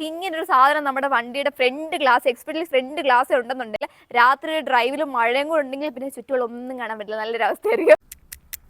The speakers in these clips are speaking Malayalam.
നമുക്ക് ഇങ്ങനെ ഒരു സാധനം നമ്മുടെ വണ്ടിയുടെ front glass especially front glass ഉണ്ടെന്നുണ്ടെങ്കിൽ രാത്രി ഡ്രൈവിലും മഴയും കൂടെ ഉണ്ടെങ്കിൽ പിന്നെ ചുറ്റുമുള്ള ഒന്നും കാണാൻ പറ്റില്ല. നല്ലൊരു അവസ്ഥയായിരിക്കും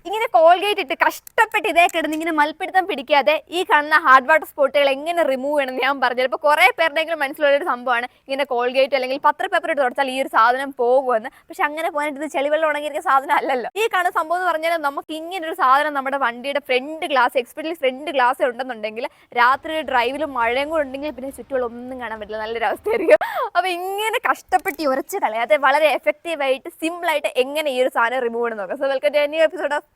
ഇങ്ങനെ കോൾഗേറ്റ് ഇട്ട് കഷ്ടപ്പെട്ട് ഇതേ കിടന്ന് ഇങ്ങനെ മൽപ്പിടുത്തം പിടിക്കാതെ ഈ കാണുന്ന ഹാർഡ് വാട്ടർ സ്പോട്ടുകൾ എങ്ങനെ റിമൂവ് ചെയ്യണമെന്ന് ഞാൻ പറഞ്ഞു ഇപ്പോൾ കുറേ പേരുടെയെങ്കിലും മനസ്സിലുള്ള ഒരു സംഭവമാണ് ഇങ്ങനെ കോൾഗേറ്റ് അല്ലെങ്കിൽ പത്ര പേപ്പർ ഇട്ട് തുടച്ചാൽ ഈ ഒരു സാധനം പോകുമെന്ന്. പക്ഷെ അങ്ങനെ പോകാനായിട്ട് ഇത് ചെളിവെള്ളം ഉണങ്ങിയിരിക്കുന്ന സാധനം അല്ലല്ലോ. ഈ കാണുന്ന സംഭവം എന്ന് പറഞ്ഞാൽ നമുക്ക് ഇങ്ങനെ ഒരു സാധനം നമ്മുടെ വണ്ടിയുടെ front glass especially front glass ഉണ്ടെന്നുണ്ടെങ്കിൽ രാത്രി ഡ്രൈവിലും മഴയും കൂടെ ഉണ്ടെങ്കിൽ പിന്നെ ചുറ്റുമുള്ള ഒന്നും കാണാൻ പറ്റില്ല. നല്ലൊരു അവസ്ഥയായിരിക്കും ഇങ്ങനെ കഷ്ടപ്പെട്ട് ഉരച്ച് കളയാതെ വളരെ എഫക്റ്റീവായിട്ട് സിമ്പിളായിട്ട് എങ്ങനെ ഈ ഒരു സാധനം റിമൂവ് ചെയ്യണം നോക്കാം. So welcome to new episode of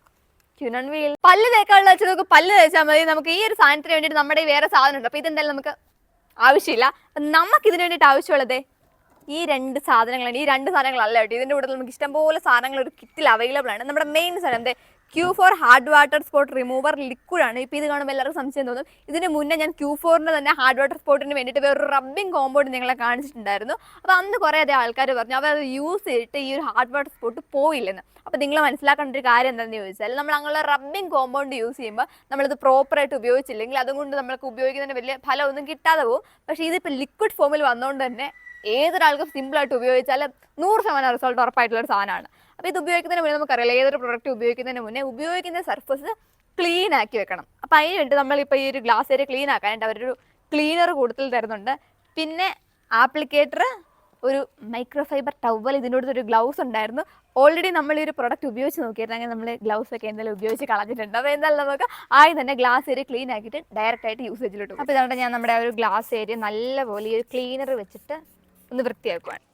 ക്യൂനൺ wheel പല്ല് തേക്കാനുള്ള വെച്ച് നമുക്ക് പല്ല് തേച്ചാൽ മതി. നമുക്ക് ഈ ഒരു സാധനത്തിന് വേണ്ടിയിട്ട് നമ്മുടെ വേറെ സാധനം ഉണ്ട്. അപ്പോൾ ഇതെന്തായാലും നമുക്ക് ആവശ്യമില്ല. നമുക്ക് ഇതിന് വേണ്ടിയിട്ട് ആവശ്യമുള്ളത് ഈ രണ്ട് സാധനങ്ങളാണ്. ഈ രണ്ട് സാധനങ്ങളല്ല കേട്ടോ. ഇതിന്റെ കൂടെ നമുക്ക് ഇഷ്ടംപോലെ സാധനങ്ങൾ ഒരു കിറ്റിൽ അവൈലബിൾ ആണ്. നമ്മുടെ മെയിൻ സാധനം എന്താ? Q four hard water spot remover liquid ആണ് ഇപ്പോൾ ഇത് കാണുമ്പോൾ എല്ലാവർക്കും സംശയം തോന്നും. ഇതിന് മുന്നേ ഞാൻ ക്യൂ ഫോറിന് തന്നെ ഹാർഡ് വാട്ടർ സ്പോട്ടിന് വേണ്ടിയിട്ട് വേറൊരു റബ്ബിംഗ് കോമ്പൗണ്ട് നിങ്ങളെ കാണിച്ചിട്ടുണ്ടായിരുന്നു. അപ്പോൾ അന്ന് കുറേ അധികം ആൾക്കാർ പറഞ്ഞു അവർ അത് യൂസ് ചെയ്തിട്ട് ഈ ഒരു ഹാർഡ് വാട്ടർ സ്പോട്ട് പോയില്ലെന്ന്. അപ്പോൾ നിങ്ങൾ മനസ്സിലാക്കേണ്ട ഒരു കാര്യം എന്താണെന്ന് ചോദിച്ചാൽ നമ്മൾ അങ്ങനെ റബ്ബിംഗ് കോമ്പൗണ്ട് യൂസ് ചെയ്യുമ്പോൾ നമ്മളിത് പ്രോപ്പറായിട്ട് ഉപയോഗിച്ചില്ലെങ്കിൽ അതുകൊണ്ട് നമ്മൾക്ക് ഉപയോഗിക്കുന്നതിന് വലിയ ഫലമൊന്നും കിട്ടാതെ പോകും. പക്ഷേ ഇതിപ്പോൾ ലിക്വിഡ് ഫോമിൽ വന്നുകൊണ്ട് തന്നെ ഏതൊരാൾക്കും സിമ്പിളായിട്ട് ഉപയോഗിച്ചാൽ നൂറ് ശതമാനം റിസൾട്ട് ഉറപ്പായിട്ടുള്ള ഒരു സാധനമാണ്. അപ്പോൾ ഇത് ഉപയോഗിക്കുന്നതിന് മുന്നേ നമുക്കറിയാം ഏതൊരു പ്രൊഡക്റ്റ് ഉപയോഗിക്കുന്നതിന് മുന്നേ ഉപയോഗിക്കുന്ന സർഫസ് ക്ലീൻ ആക്കി വെക്കണം. അപ്പോൾ അതിന് വേണ്ടി നമ്മളിപ്പോൾ ഈ ഒരു ഗ്ലാസ് ഏരിയ ക്ലീൻ ആക്കാനായിട്ട് അവരൊരു ക്ലീനർ കൂടുതൽ തരുന്നുണ്ട്. പിന്നെ ആപ്ലിക്കേറ്റർ ഒരു മൈക്രോഫൈബർ ടവൽ ഇതിന്റെ ഒരു ഗ്ലൗസ് ഉണ്ടായിരുന്നു. ഓൾറെഡി നമ്മൾ ഈ ഒരു പ്രൊഡക്റ്റ് ഉപയോഗിച്ച് നോക്കിയിരുന്നെങ്കിൽ നമ്മൾ ഗ്ലൗസ് ഒക്കെ എന്തായാലും ഉപയോഗിച്ച് കളഞ്ഞിട്ടുണ്ട്. അപ്പോൾ എന്തായാലും നമുക്ക് ആദ്യം തന്നെ ഗ്ലാസ് ഏരിയ ക്ലീൻ ആക്കിയിട്ട് ഡയറക്റ്റ് ആയിട്ട് യൂസേജിലിട്ടു അപ്പോൾ ഇതുകൊണ്ട് ഞാൻ നമ്മുടെ ആ ഒരു ഗ്ലാസ് ഏരിയ നല്ലപോലെ ഈ ഒരു ക്ലീനർ വെച്ചിട്ട് ഒന്ന് വൃത്തിയാക്കുവാണ്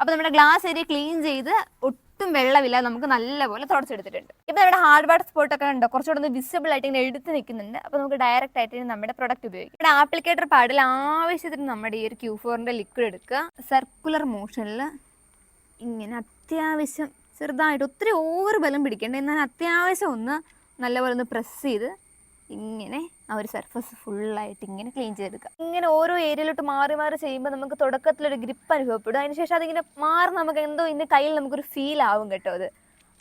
അപ്പോൾ നമ്മുടെ ഗ്ലാസ് ഏരിയ ക്ലീൻ ചെയ്ത് ഒട്ടും വെള്ളമില്ല നമുക്ക് നല്ലപോലെ തുടച്ചെടുത്തിട്ടുണ്ട്. ഇപ്പൊ നമ്മുടെ ഹാർഡ് വാട്ടർ സ്പോട്ട് ഒക്കെ ഉണ്ടോ കുറച്ചുകൂടെ ഒന്ന് വിസിബിൾ ആയിട്ട് ഇങ്ങനെ എടുത്ത് നിൽക്കുന്നുണ്ട്. അപ്പോൾ നമുക്ക് ഡയറക്റ്റ് ആയിട്ട് നമ്മുടെ പ്രൊഡക്റ്റ് ഉപയോഗിക്കാം. ഇവിടെ ആപ്ലിക്കേറ്റർ പാടിൽ ആവശ്യത്തിന് നമ്മുടെ ഈ ഒരു ക്യൂ ഫോറിന്റെ ലിക്വിഡ് എടുക്കുക. സർക്കുലർ മോഷനിൽ ഇങ്ങനെ അത്യാവശ്യം ചെറുതായിട്ട് ഒത്തിരി ഓവർ ബലം പിടിക്കേണ്ട. എന്നാൽ അത്യാവശ്യം ഒന്ന് നല്ലപോലെ ഒന്ന് പ്രസ് ചെയ്ത് ഇങ്ങനെ ആ ഒരു സർഫസ് ഫുള്ളായിട്ട് ഇങ്ങനെ ക്ലീൻ ചെയ്തെടുക്കുക. ഇങ്ങനെ ഓരോ ഏരിയയിലോട്ട് മാറി മാറി ചെയ്യുമ്പോൾ നമുക്ക് തുടക്കത്തിലൊരു ഗ്രിപ്പ് അനുഭവപ്പെടും. അതിനുശേഷം അതിങ്ങനെ മാറി നമുക്ക് എന്തോ ഇന്ന് കയ്യിൽ നമുക്കൊരു ഫീൽ ആവും കേട്ടോ അത്.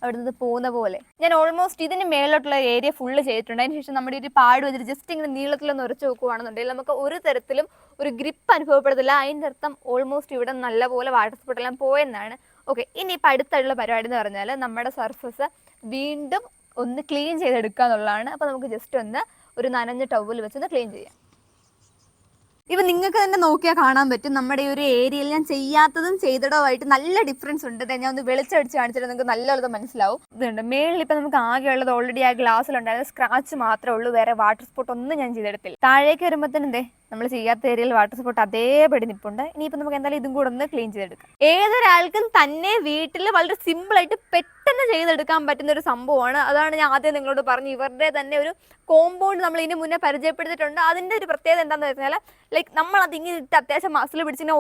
അവിടുന്ന് പോകുന്ന പോലെ. ഞാൻ ഓൾമോസ്റ്റ് ഇതിന് മേളിലോട്ടുള്ള ഏരിയ ഫുള്ള് ചെയ്തിട്ടുണ്ട്. അതിനുശേഷം നമ്മുടെ ഒരു പാട് വെച്ചിട്ട് ജസ്റ്റ് ഇങ്ങനെ നീളത്തിലൊന്ന് ഉറച്ചു നോക്കുവാണെന്നുണ്ടെങ്കിൽ നമുക്ക് ഒരു തരത്തിലും ഒരു ഗ്രിപ്പ് അനുഭവപ്പെടത്തില്ല. അതിന്റെ അർത്ഥം ഓൾമോസ്റ്റ് ഇവിടെ നല്ലപോലെ വാട്ടർ സ്പോട്ടെല്ലാം പോയെന്നാണ്. ഓക്കെ ഇനി ഇപ്പം അടുത്തുള്ള പരിപാടി എന്ന് പറഞ്ഞാൽ നമ്മുടെ സർഫസ് വീണ്ടും ഒന്ന് ക്ലീൻ ചെയ്തെടുക്കുക എന്നുള്ളതാണ്. അപ്പോൾ നമുക്ക് ജസ്റ്റ് ഒന്ന് ഒരു നനഞ്ഞ ടവൽ വെച്ചൊന്ന് ക്ലീൻ ചെയ്യാം. ഇപ്പൊ നിങ്ങൾക്ക് തന്നെ നോക്കിയാൽ കാണാൻ പറ്റും. നമ്മുടെ ഈ ഒരു ഏരിയയിൽ ഞാൻ ചെയ്യാത്തതും ചെയ്തിടവുമായിട്ട് നല്ല ഡിഫറൻസ് ഉണ്ട് ഞാൻ ഒന്ന് വെളിച്ചടിച്ച് കാണിച്ചിട്ട് നിങ്ങൾക്ക് നല്ലത് മനസ്സിലാവും. ഇതുണ്ട്. മേളിൽ ഇപ്പൊ നമുക്ക് ആകെ ഉള്ളത് ഓൾറെഡി ആ ഗ്ലാസ്സിലുണ്ടായിരുന്ന സ്ക്രാച്ച് മാത്രമേ ഉള്ളൂ. വേറെ വാട്ടർ സ്പോട്ട് ഒന്നും ഞാൻ ചെയ്തെടുത്തില്ല. താഴേക്ക് വരുമ്പോഴത്തേനും എന്തേ? നമ്മൾ ചെയ്യാത്ത ഏരിയയിൽ വാട്ടർ സ്പോട്ട് അതേപടി നിൽപ്പുണ്ട് ഇനിയിപ്പോൾ നമുക്ക് എന്തായാലും ഇതും കൂടെ ഒന്ന് ക്ലീൻ ചെയ്തെടുക്കാം. ഏതൊരാൾക്കും തന്നെ വീട്ടിൽ വളരെ സിമ്പിളായിട്ട് പെട്ടെന്ന് ചെയ്തെടുക്കാൻ പറ്റുന്ന ഒരു സംഭവമാണ്. അതാണ് ഞാൻ ആദ്യം നിങ്ങളോട് പറഞ്ഞു. ഇവരുടെ തന്നെ ഒരു കോമ്പൗണ്ട് നമ്മൾ ഇതിന് മുന്നേ പരിചയപ്പെടുത്തിയിട്ടുണ്ട്. അതിന്റെ ഒരു പ്രത്യേകത എന്താണെന്ന് വെച്ചാൽ ലൈക്ക് നമ്മൾ അതിങ്ങനെ ഇട്ട് അത്യാവശ്യം മസിൽ പിടിച്ചിങ്ങനെ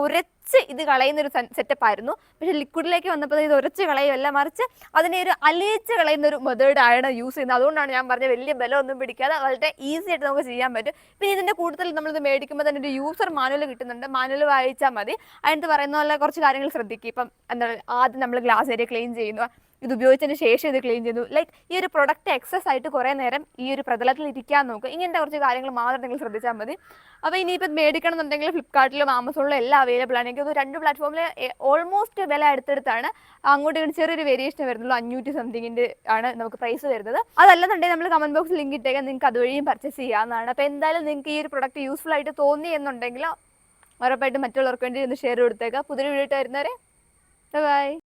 ഉരച്ച് ഇത് കളയുന്ന ഒരു സെറ്റപ്പ് ആയിരുന്നു. പക്ഷെ ലിക്വിഡിലേക്ക് വന്നപ്പോൾ ഇത് ഉരച്ച് കളയുമല്ല മറിച്ച് അതിനെ ഒരു അലിയിച്ച് കളയുന്ന ഒരു മെത്തേഡാണ് യൂസ് ചെയ്യുന്നത്. അതുകൊണ്ടാണ് ഞാൻ പറഞ്ഞത് വലിയ ബലമൊന്നും പിടിക്കാതെ വളരെ ഈസി ആയിട്ട് നമുക്ക് ചെയ്യാൻ പറ്റും. പിന്നെ ഇതിന്റെ കൂടുതൽ നമ്മളിത് മേടിക്കുമ്പോൾ തന്നെ ഒരു യൂസർ മാനുവൽ കിട്ടുന്നുണ്ട്. മാനുവൽ വായിച്ചാൽ മതി. അതിനകത്ത് പറയുന്ന പോലെ കുറച്ച് കാര്യങ്ങൾ ശ്രദ്ധിക്കുക ഇപ്പം എന്താ ആദ്യം നമ്മൾ ഗ്ലാസ് ഏരിയ ക്ലീൻ ചെയ്യുന്നു. ഇത് ഉപയോഗിച്ചതിന് ശേഷം ഇത് ക്ലീൻ ചെയ്തു. ലൈക്ക് ഈ ഒരു പ്രൊഡക്റ്റ് എക്സസ് ആയിട്ട് കുറേ നേരം ഈ ഒരു പ്രതലത്തിൽ ഇരിക്കാൻ നോക്കുക ഇങ്ങനത്തെ കുറച്ച് കാര്യങ്ങൾ മാത്രം നിങ്ങൾ ശ്രദ്ധിച്ചാൽ മതി. അപ്പോൾ ഇനിയിപ്പോൾ മേടിക്കണം എന്നുണ്ടെങ്കിൽ ഫ്ലിപ്കാർട്ടിലും ആമസോണിലും എല്ലാം അവൈലബിൾ ആണ്. എനിക്ക് രണ്ട് പ്ലാറ്റ്ഫോമിൽ ഓൾമോസ്റ്റ് വില അടുത്തടുത്താണ്. അങ്ങോട്ട് ചെറിയൊരു വേരിയേഷൻ വരുന്നുള്ളൂ. അഞ്ഞൂറ്റി സംതിങ്ങിന്റെ ആണ് നമുക്ക് പ്രൈസ് വരുന്നത്. അതല്ലെന്നുണ്ടെങ്കിൽ നമ്മൾ കമന്റ് ബോക്സിൽ ലിങ്ക് ഇട്ടേക്കാൻ നിങ്ങൾക്ക് അതുവഴിയും പർച്ചേസ് ചെയ്യാവുന്നതാണ്. അപ്പോൾ എന്തായാലും നിങ്ങൾക്ക് ഈ ഒരു പ്രൊഡക്റ്റ് യൂസ്ഫുൾ ആയിട്ട് തോന്നി എന്നുണ്ടെങ്കിൽ ഉറപ്പായിട്ടും മറ്റുള്ളവർക്ക് വേണ്ടി ഒന്ന് ഷെയർ കൊടുത്തേക്കാം. പുതിയ വീഡിയോ ആയിട്ട് വരുന്നവരെ ബൈ